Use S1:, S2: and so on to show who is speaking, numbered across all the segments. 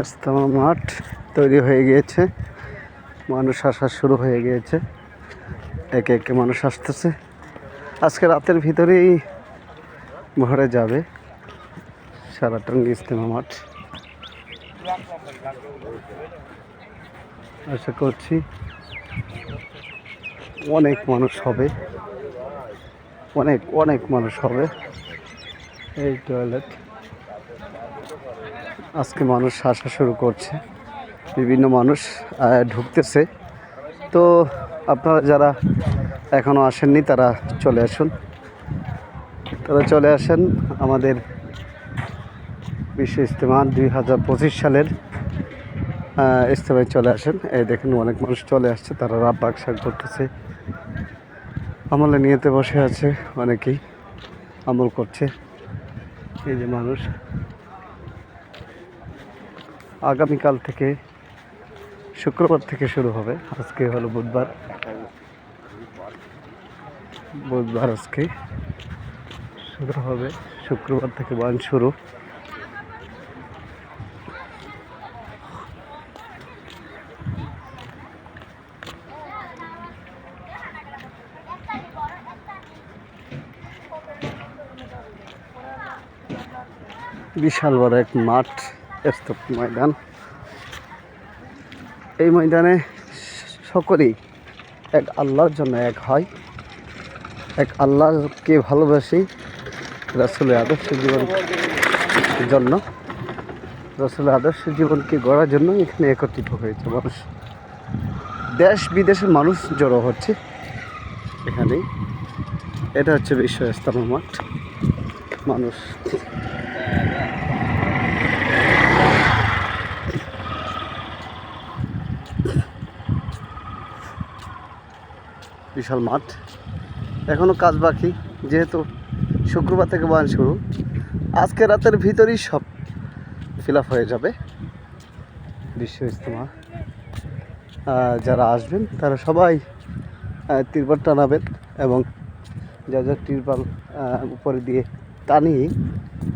S1: ইস্তমা মাঠ তৈরি হয়ে গিয়েছে। মানুষ আসা শুরু হয়ে গিয়েছে। একে একে মানুষ আসতেছে। আজকে রাতের ভিতরেই ভরে যাবে সারাটঙ্গি ইস্তেমা মাঠ। আশা করছি অনেক মানুষ হবে। অনেক অনেক মানুষ হবে এই টয়লেট আজকে মানুষ আসা শুরু করছে। বিভিন্ন মানুষ ঢুকতেছে। তো আপনারা যারা এখনও আসেননি, তারা চলে আসুন। তারা চলে আসেন আমাদের বিশ্ব ইস্তেমা দুই হাজার পঁচিশ সালের ইস্তেমায় চলে আসেন। এই দেখেন অনেক মানুষ চলে আসছে, তারা রাব বাকশাক করতেছে আমলে নিয়েতে বসে আছে অনেকেই, আমল করছে। এই যে মানুষ। আগামীকাল থেকে শুক্রবার থেকে শুরু হবে। আজকে হলো বুধবার। বুধবার আজকে শুরু হবে। শুক্রবার থেকে বান শুরু। বিশাল বড় এক মাঠ স্তূপ ময়দান। এই ময়দানে সকলেই এক আল্লাহর জন্য এক হয়। এক আল্লাহকে ভালোবাসি রাসুলের আদর্শ জীবন জন্য। রাসুলের আদর্শ জীবনকে গড়ার জন্য এখানে একত্রিত হয়েছে মানুষ। দেশ বিদেশের মানুষ জড়ো হচ্ছে এখানেই। এটা হচ্ছে বিশ্ব ইস্তামা মাঠ। মানুষ বিশাল মাঠ। এখনও কাজ বাকি, যেহেতু শুক্রবার থেকে বান শুরু। আজকে রাতের ভিতরেই সব ফিল হয়ে যাবে। বিশ্ব ইজতেমা। যারা আসবেন, তারা সবাই তিরপাল টানাবেন এবং যা যা তিরপাল উপরে দিয়ে টানিয়ে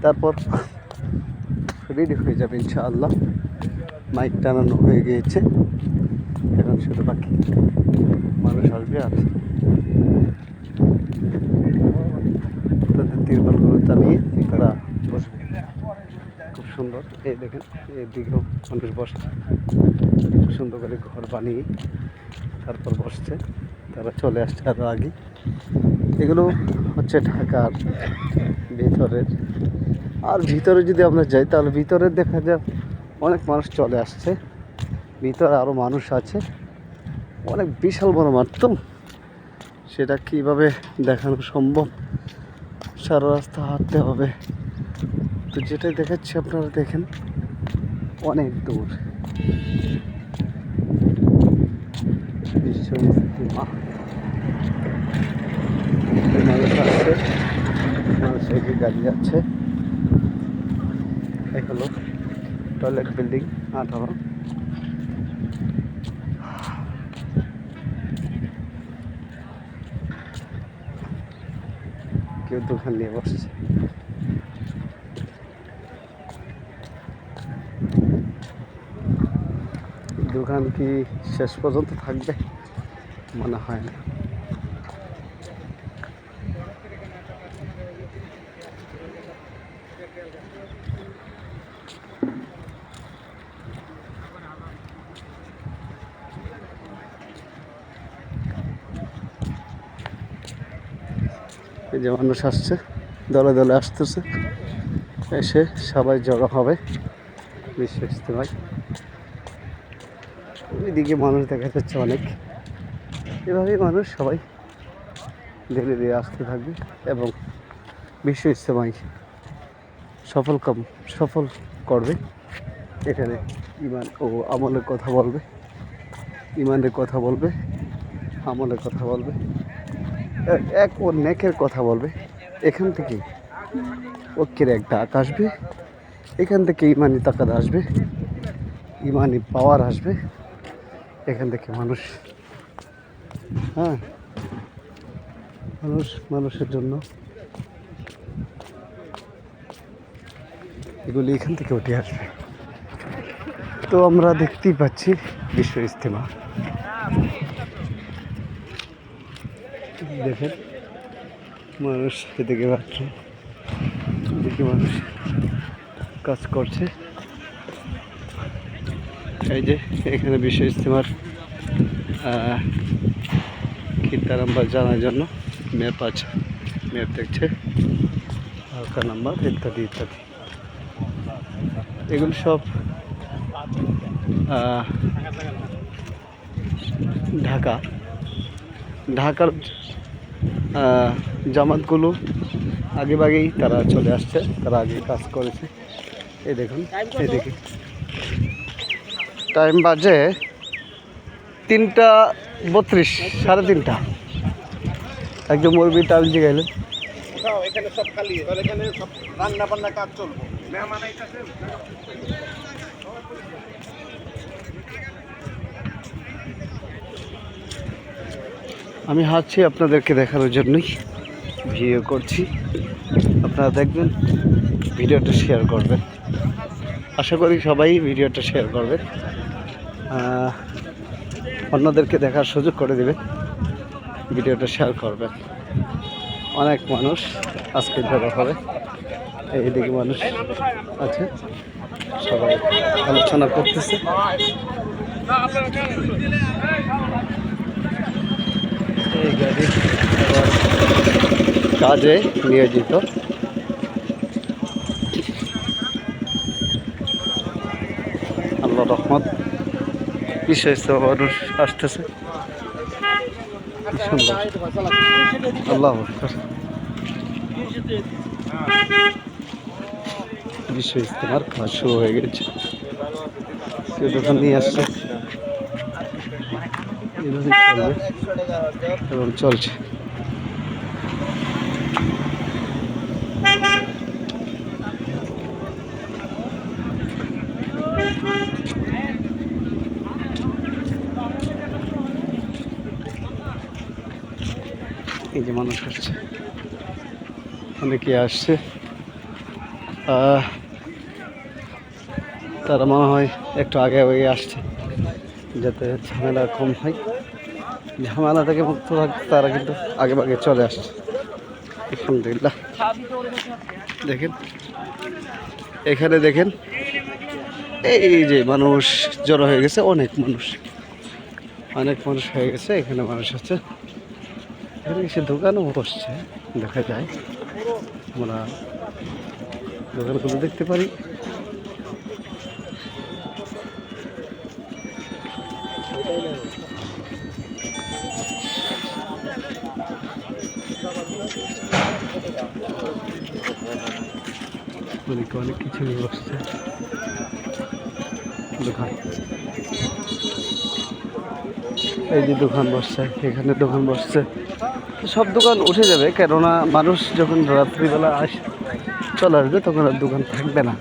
S1: তারপর রেডি হয়ে যাবে ইনশাআল্লাহ। মাইক টানানো হয়ে গিয়েছে। এখন শুধু বাকি মানুষ আসবে আর তাদের তিরপালগুলো টানিয়ে তারা বসবে। খুব সুন্দর। এই দেখেন এদিকেও মানুষ বসছে। খুব সুন্দর করে ঘর বানিয়ে তারপর বসছে। তারা চলে আসছে আরও আগে। এগুলো হচ্ছে ঢাকার ভিতরের। আর ভিতরে যদি আমরা যাই, তাহলে ভিতরে দেখা যায় অনেক মানুষ চলে আসছে। ভিতরে আরও মানুষ আছে। অনেক বিশাল বড় মাঠ সেটা কীভাবে দেখানো সম্ভব? সারা রাস্তা হাঁটতে হবে। তো যেটাই দেখাচ্ছি আপনারা দেখেন, অনেক দূর। মানুষ এগিয়ে গাড়ি যাচ্ছে। টয়লেট বিল্ডিং আঠারো। কেউ দোকান নিয়ে বসছে। দোকান কি শেষ পর্যন্ত থাকবে? মনে হয় না। এই যে মানুষ আসছে, দলে দলে আসতেছে। এসে সবাই জড়ো হবে। বিশ্ব ইজতেমায় ওইদিকে মানুষ দেখা যাচ্ছে অনেক। এভাবেই মানুষ সবাই ধীরে ধীরে আসতে থাকবে এবং বিশ্ব ইজতেমায় সফল কাম, সফল করবে। এখানে ইমান ও আমলের কথা বলবে। ইমানের কথা বলবে, আমলের কথা বলবে। এক ও নেকের কথা বলবে। এখান থেকে ঐক্যের এক ডাক আসবে। এখান থেকে ইমানি তাকাত আসবে। ইমানি পাওয়ার আসবে। এখান থেকে মানুষ হ্যাঁ মানুষ, মানুষের জন্য এগুলি এখান থেকে উঠে আসবে। তো আমরা দেখতেই পাচ্ছি বিশ্ব ইজতেমা। দেখেন, মানুষ এদিকে পাচ্ছে এদিকে মানুষ কাজ করছে। এই যে, এখানে বিশ্ব ইজতেমার খিতা নাম্বার জানার জন্য ম্যাপ আছে। ম্যাপ দেখছে। হালকা নাম্বার, ইত্যাদি ইত্যাদি। এগুলো সব ঢাকা। ঢাকার জামাতগুলো আগে আগেই তারা চলে আসছে তারা আগে কাজ করেছে। এই দেখুন এই দেখি। টাইম বাজে তিনটা বত্রিশ সাড়ে তিনটা। একজন মুরগি টাইম গেলেন
S2: কোথাও এখানে সব খালি এখানে সব রান্না বান্না কাজ চলবো।
S1: আমি হাঁটছি আপনাদেরকে দেখানোর জন্যই। ভিডিও করছি। আপনারা দেখবেন, ভিডিওটা শেয়ার করবেন। আশা করি সবাই ভিডিওটা শেয়ার করবেন। অন্যদেরকে দেখার সুযোগ করে দেবেন। ভিডিওটা শেয়ার করবেন। অনেক মানুষ আজকে জড়ো হবে এইদিকে মানুষ আছে। সবাই আলোচনা করতেছে। এই গাড়ি কাজে নিয়োজিত। আল্লাহ রহমত। বিষয় মানুষ আসতেছে। আল্লাহ। বিশ্ব ইস্তেমার কাজ শুরু হয়ে গেছে। কেউ দোকান নিয়ে আসছে। এবং চলছে। এই যে মানুষ আসছে। অনেকে আসছে। তারা মনে হয় একটু আগে আগে আসছে। যাতে ঝামেলা কম হয়। ঝামেলা থেকে মুক্ত থাকতে তারা কিন্তু আগে আগে চলে আসছে। আলহামদুলিল্লাহ। দেখেন। এখানে দেখেন, এই যে মানুষ জড়ো হয়ে গেছে, অনেক মানুষ। অনেক মানুষ হয়ে গেছে, এখানে মানুষ আছে। এখানে এসে দোকানও বসছে, দেখা যায়। আমরা দোকানগুলো দেখতে পারি। অনেক কিছু বসছে। দোকান। এই যে দোকান বসছে, এখানে দোকান বসছে। সব দোকান উঠে যাবে, কেননা মানুষ যখন রাত্রিবেলা আস, চলে আসবে, তখন আর দোকান থাকবে না।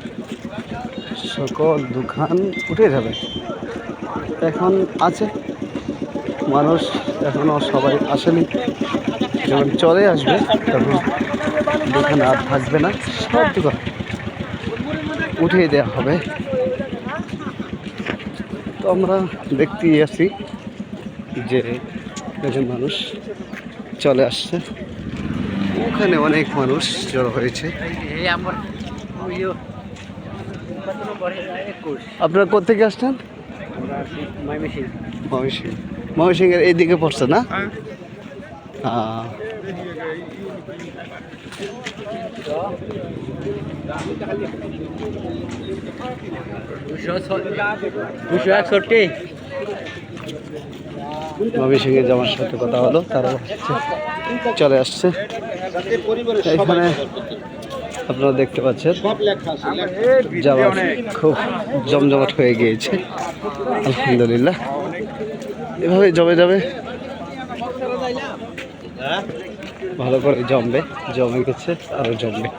S1: সকল দোকান উঠে যাবে। এখন আছে। মানুষ এখনও সবাই আসেনি। যখন চলে আসবে তখন দোকান আর থাকবে না সব দোকান উঠিয়ে দেওয়া হবে। তো আমরা দেখতেই আছি যে একজন মানুষ চলে আসছে। ওখানে অনেক মানুষ জড়ো হয়েছে। আপনারা কোথেকে আসছেন? ময়মনসিং ময়মনসিংহের এইদিকে পড়ছে না? আহ,
S3: দুশো একষট্টি।
S1: ময়মনসিংহে যাওয়ার সাথে কথা হলো তারা চলে আসছে। এখানে আপনারা দেখতে পাচ্ছেন। যাওয়ার খুব জমজমাট হয়ে গিয়েছে, আলহামদুলিল্লাহ। এভাবে জমে যাবে। ভালো করে জমবে, জমে গেছে আরও জমবে।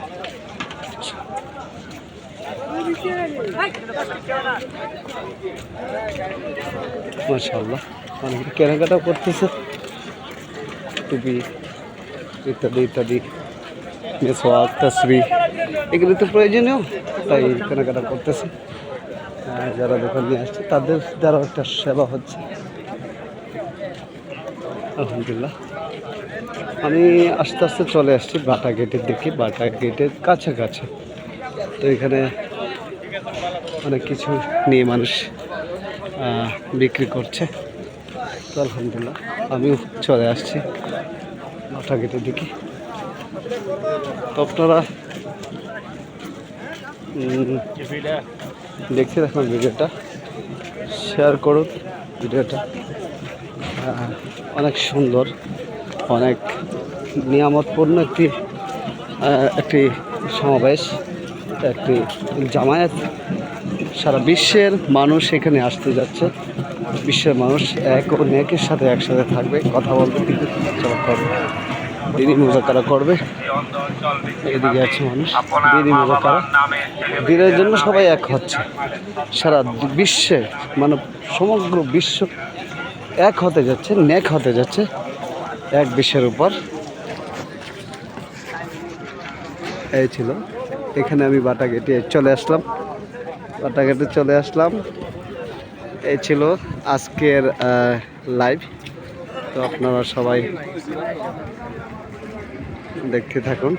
S1: মাশাল্লাহ অনেকে কেনাকাটা করতেছে। টুপি ইত্যাদি ইত্যাদি মেসোয়াক তসবি, এগুলো তো প্রয়োজনীয়, তাই কেনাকাটা করতেছে। যারা দোকান নিয়ে আসছে, তাদের দ্বারা একটা সেবা হচ্ছে। আলহামদুলিল্লাহ। আমি আস্তে আস্তে চলে আসছি বাটা গেটের দিকে, বাটা গেটের কাছাকাছি। তো এখানে অনেক কিছু নিয়ে মানুষ বিক্রি করছে। তো আলহামদুলিল্লাহ, আমিও চলে আসছি বাটা গেটের দিকে। তো আপনারা দেখতে দেখুন ভিডিওটা শেয়ার করুন ভিডিওটা। অনেক সুন্দর, অনেক নিয়ামতপূর্ণ একটি একটি সমাবেশ, একটি জামায়াত। সারা বিশ্বের মানুষ এখানে আসতে যাচ্ছে। বিশ্বের মানুষ এক ও নেকের সাথে একসাথে থাকবে, কথা বলবে কিন্তু করবে দিদি মোজাকারা করবে। এদিকে আছে মানুষ, দিদি মোজাকারা। দিনের জন্য সবাই এক হচ্ছে। সারা বিশ্বে মানে সমগ্র বিশ্ব এক হতে যাচ্ছে, নেক হতে যাচ্ছে এক বিশ্বের উপর। এই ছিল। এখানে আমি বাটা গেটে চলে আসলাম। বাটা গেটে চলে আসলাম। এই ছিল আজকের লাইভ তো আপনারা সবাই দেখতে থাকুন।